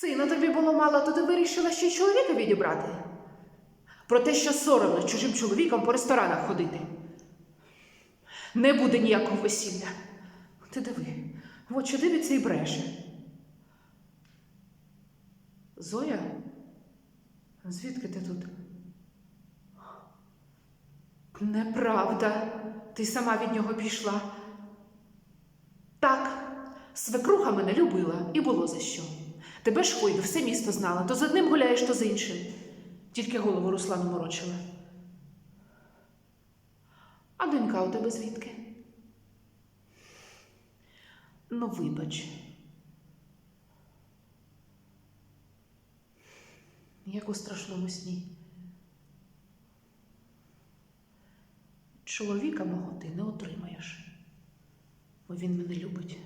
Сина тобі було мало, то ти вирішила ще й чоловіка відібрати. Про те, що соромно чужим чоловіком по ресторанах ходити. Не буде ніякого весілля. Ти диви, в очі дивиться і бреше. Зоя? Звідки ти тут? Неправда. Ти сама від нього пішла. Так, свекруха мене любила і було за що. Тебе ж хойду, все місто знала, то з одним гуляєш, то з іншим. Тільки голову Руслану морочила. А донька у тебе звідки? Ну, вибач. Як у страшному сні. Чоловіка мого ти не отримаєш, бо він мене любить.